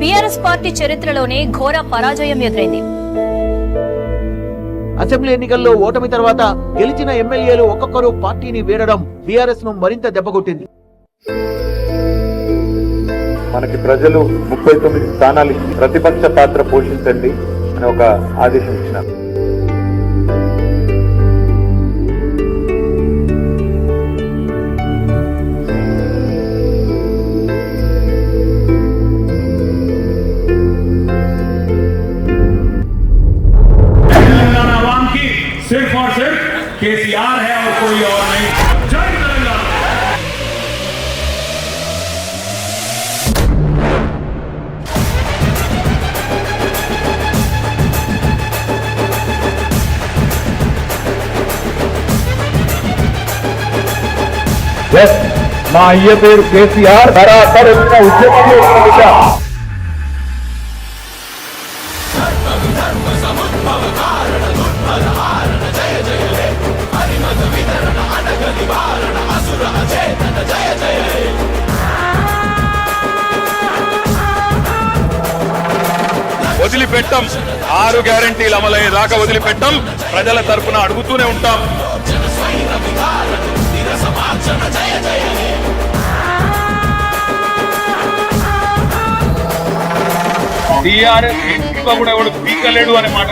BRS party చరిత్రలోనే ఘోర పరాజయం ఎదురైంది. అసెంబ్లీ ఎన్నికల్లో ఓటమి తర్వాత గెలిచిన ఎమ్మెల్యేలు ఒక్కొక్కరు పార్టీని వీడడం బీఆర్ఎస్ను మరింత దెబ్బకొట్టింది. మనకి ప్రజలు ముప్పై తొమ్మిది స్థానాలు ప్రతిపక్ష పాత్ర పోషించండి అని ఒక ఆదేశం ఇచ్చినారు. केसीआर है और कोई और नहीं जय तेलंगाना మా అయ్య పేరు కేసీఆర్ బరాబర్ వచ్చిన ఉద్యమంలో ఉన్న బిడ్డ. వదిలిపెట్టం. ఆరు గ్యారంటీలు అమలయ్యేదాకా వదిలిపెట్టం. ప్రజల తరపున అడుగుతూనే ఉంటాం. టీఆర్ఎస్ కూడా ఎవడు పీకలేడు అనే మాట